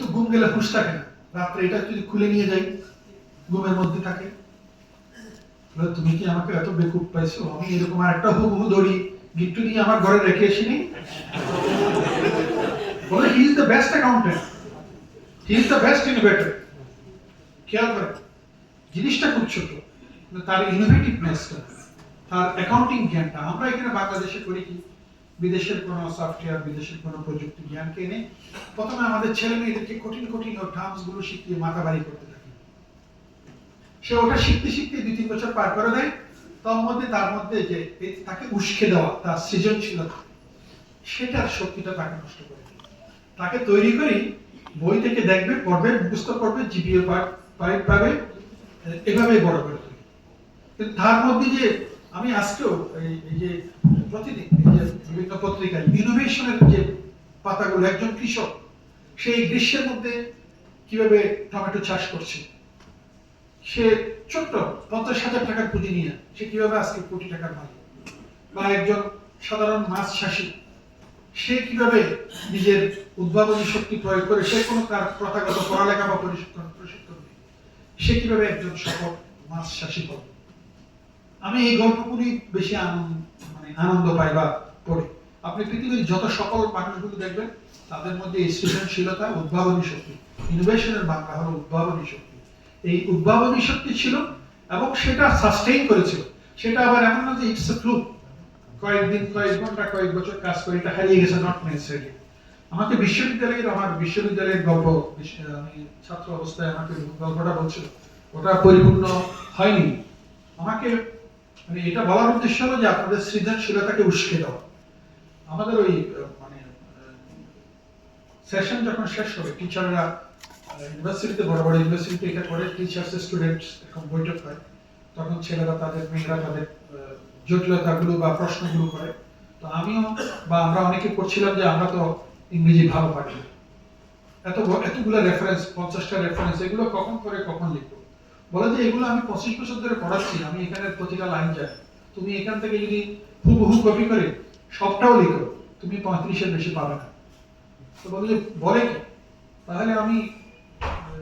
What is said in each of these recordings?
তো ঘুম গেলে হুশ থাকে না। রাত্রে এটা যদি খুলে নিয়ে যাই, ঘুমের মধ্যে থাকে। তুমি কি আমাকে এত বেকুব পাইছো? আমি এরকম আর একটা হুবহু দড়ি গিট্টু নিয়ে আমার ঘরে রেখে এসিনি বলে he is the best accountant he is the best innovator খেয়াল করে, জিনিসটা খুব ছোট। তার ইনোভেটিভনেসটা তার অ্যাকাউন্টিং জ্ঞানটা, আমরা এখানে বাংলাদেশে করি কি? বিদেশের কোনো সফটওয়্যার বিদেশের কোনো প্রযুক্তি জ্ঞানকে এনে প্রথমে আমাদের ছেলে মেয়েদেরকে কঠিন কঠিন ও টার্মসগুলো শিখিয়ে মাথা বাড়ি করতে থাকি। সে ওটা শিখতে শিখতে দুই, তিন বছর পার করে দেয়। তার মধ্যে তার মধ্যে যে তাকে উস্কে দেওয়া, তার সৃজনশীলতা, সেটার শক্তিটা তাকে নষ্ট করে তাকে তৈরি করি, বই থেকে দেখবে, পড়বে, মুখস্থ করবে, জিপিএ পাবে বড় করে তার মধ্যে যে আমি আজকেও এই যে প্রতিদিন যে বিভিন্ন পত্রিকায় ইনোভেশনের যে পাতাগুলো, একজন কৃষক, সেই গ্রীষ্মের মধ্যে কীভাবে টমেটো চাষ করছে, সে ছোট্ট পঞ্চাশ হাজার টাকার পুঁজি নিয়ে সে কীভাবে আজকে কোটি টাকার মালিক বা একজন সাধারণ মাছ চাষী, সে কীভাবে নিজের উদ্ভাবনী শক্তি প্রয়োগ করে সে কোনো তার প্রথাগত পড়ালেখা বা প্রশিক্ষণ প্রশিক্ষণ সে কীভাবে একজন সফল মাছ চাষী হবে? আমি এই গল্পগুলি বেশি মানে আনন্দ পাই বা পড়ি আপনি পৃথিবীর যত সকল মানুষগুলো দেখবেন, তাদের মধ্যে সৃজনশীলতা, উদ্ভাবনী শক্তি ইনোভেশনের বাংলা হলো উদ্ভাবনী শক্তি। এই উদ্ভাবনী শক্তি ছিল এবং সেটা সাস্টেইন করেছিল। সেটা আবার এমন না যে ইটস এ ফ্লুক কয়েকদিন কয়েক ঘণ্টা, কয়েক বছর কাজ করে এটা হারিয়ে গেছে নট নেসেসারি আমাকে বিশ্ববিদ্যালয়ের, আমার বিশ্ববিদ্যালয়ের গল্প, আমি ছাত্র অবস্থায় আমাকে গল্পটা বলছিল। ওটা পরিপূর্ণ হয়নি। আমাকে মানে এটা বলার উদ্দেশ্য হলো যে আপনাদের সৃজনশীলতাকে উস্কে দেওয়া। আমাদের ওই মানে সেশন যখন শেষ হবে টিচাররা ইউনিভার্সিটিতে বড় বড় ইউনিভার্সিটিতে এটা করে টিচার্স স্টুডেন্টস এরকম বৈঠক হয়। তখন ছেলেরা তাদের, মেয়েরা তাদের জটিলতাগুলো বা প্রশ্নগুলো করে। তো আমিও বা আমরা অনেকে করছিলাম যে আমরা তো ইংরেজি ভালো পারি এত এতগুলো রেফারেন্স পঞ্চাশটা রেফারেন্স এগুলো কখন করে, কখন লিখব? বলে যে এগুলো আমি পঁচিশ বছর ধরে পড়াচ্ছি আমি এখানে প্রতিটা লাইন জানি তুমি এখান থেকে যদি হুবহু কপি করে সবটাও লিখো তুমি পঁয়ত্রিশের বেশি পাবে না। তো বলে যে বলে কি? তাহলে আমি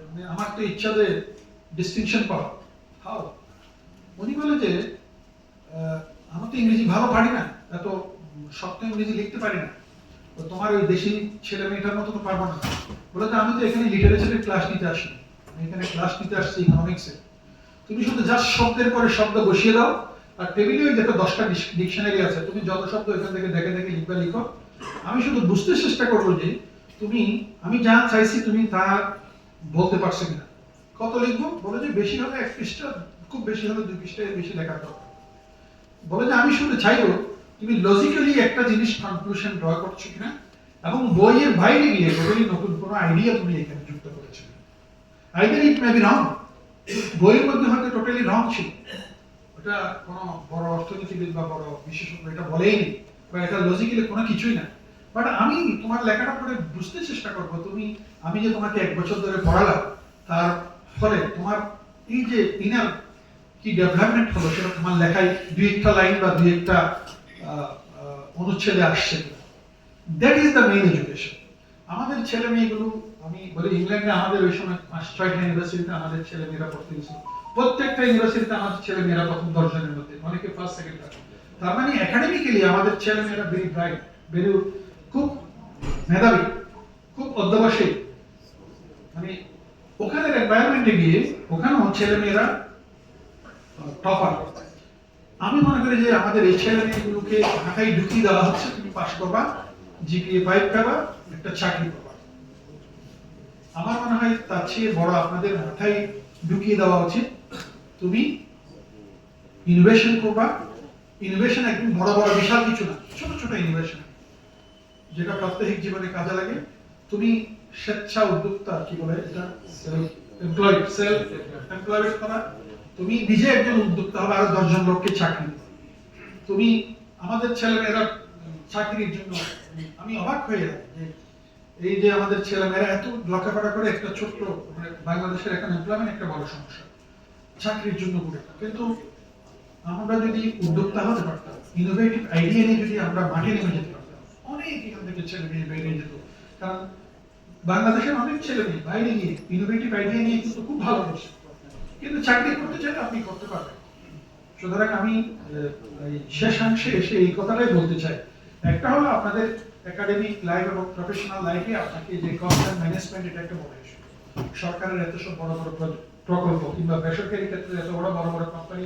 মানে আমার তো ইচ্ছা যে ডিস্টিংশন পাওয়া হাও। উনি বলে যে আহ, আমি তো ইংরেজি ভালো পারি না এত শক্ত ইংরেজি লিখতে পারি না। তো তোমার ওই দেশি ছেলে মেয়েটার মতো তো পারব না। বলে যে আমি তো এখানে লিটারেচারের ক্লাস নিতে আসি এখানে ক্লাস নিতে আসছি ইকোনমিক্সে তুমি শুধু জাস্ট শব্দের পরে শব্দ বসিয়ে দাও, আর টেবিলে ওই দেখো দশটা ডিকশনারি আছে, তুমি যত শব্দ এখান থেকে দেখে দেখে লিখবে, লিখো। আমি শুধু বুঝতে চেষ্টা করব যে তুমি, আমি যা চাইছি তুমি তা বলতে পারছ কিনা। কত লিখব? বলে যে বেশি হলে এক পৃষ্ঠা, খুব বেশি হলে দুই পৃষ্ঠায় বেশি লেখার দরকার। বলে যে আমি শুধু চাইব তুমি লজিক্যালি একটা জিনিস কনক্লুশন ড্র করছ কিনা, এবং বইয়ের বাইরে গিয়ে নতুন কোনো আইডিয়া তুমি এখানে যুক্ত either it may be wrong বইয়ের মধ্যে হয়তো টোটালি রং ছিল। ওটা কোনো বড় অর্থনীতিবিদ বা বড় বিশেষজ্ঞ এটা বলেইনি, বা এটা লজিক্যালি কোনো কিছুই না। বাট আমি তোমার লেখাটা পড়ে বুঝতে চেষ্টা করব, তুমি, আমি যে তোমাকে এক বছর ধরে পড়ালাম, তার ফলে তোমার এই যে ইনার কি ডেভেলপমেন্ট হলো, সেটা তোমার লেখায় দুই একটা লাইন বা দুই একটা অনুচ্ছেদে আসছে that is the main education আমাদের ছেলে মেয়েগুলো আমি বলি, ইংল্যান্ডে আমাদের ওই সময় পাঁচ ছয়টা ইউনিভার্সিটিতে আমাদের ছেলে মেয়েরা পড়তে গেছিল। প্রত্যেকটা ইউনিভার্সিটিতে আমাদের ছেলে মেয়েরা প্রথম দশজনের মধ্যে, অনেকে ফার্স্ট সেকেন্ড থার্ড তার মানে একাডেমিক্যালি আমাদের ছেলে মেয়েরা ভেরি ব্রাইট ভেরি খুব মেধাবী, খুব অধ্যবসায়ী। মানে ওখানের এনভায়রনমেন্টে গিয়ে ওখানেও ছেলে মেয়েরা টপার আমি মনে করি যে আমাদের এই ছেলে মেয়েগুলোকে ঢাকায় ঢুকিয়ে দেওয়া হচ্ছে, তুমি পাস করবা জিপিএ ফাইভ পাবা, একটা চাকরি পাবা। আমার মনে হয় তার চেয়ে বড় আপনাদের মাথায় ঢুকিয়ে দেওয়া উচিত। তুমি ইনোভেশন করবা। ইনোভেশন একদম বড় বড়, বিশাল কিছু না, ছোট ছোট ইনোভেশন যেটা প্রাত্যহিক জীবনে কাজে লাগে। তুমি স্বেচ্ছা উদ্যোক্তা, কি বলে এটা? এমপ্লয়েড সেলফ এমপ্লয়েড করা। তুমি নিজে একজন উদ্যোক্তা হবে, আরও দশজন লোককে চাকরি। তুমি আমাদের ছেলেমেয়েরা চাকরির জন্য, আমি অবাক হয়ে যাই এই যে আমাদের ছেলেমেয়েরা এত লেখাপড়া করে একটা ছোট্ট মানে বাংলাদেশের এখন এমপ্লয়মেন্ট একটা বড় সমস্যা। চাকরির জন্য করে কিন্তু আমরা যদি উদ্যোক্তা হতে পারতাম ইনোভেটিভ আইডিয়া নিয়ে যদি আমরা মাঠে নেমে যেতে পারতাম, অনেক এখান থেকে ছেলে মেয়ে বেরিয়ে যেত। কারণ বাংলাদেশের অনেক ছেলে মেয়ে বাইরে গিয়ে ইনোভেটিভ আইডিয়া নিয়ে কিন্তু খুব ভালো করছে কিন্তু চাকরি করতে চাইলে আপনি করতে পারবেন। সুতরাং আমি শেষাংশে এসে এই কথাটাই বলতে চাই। একটা হলো আপনাদের একাডেমিক লাইফ এবং প্রফেশনাল লাইফে আপনাকে যে কস্ট অ্যান্ড ম্যানেজমেন্ট এটা একটা বড় ইস্যু সরকারের এত সব বড় বড় প্রকল্প কিংবা বেসরকারি ক্ষেত্রে এত বড় বড় বড় কোম্পানি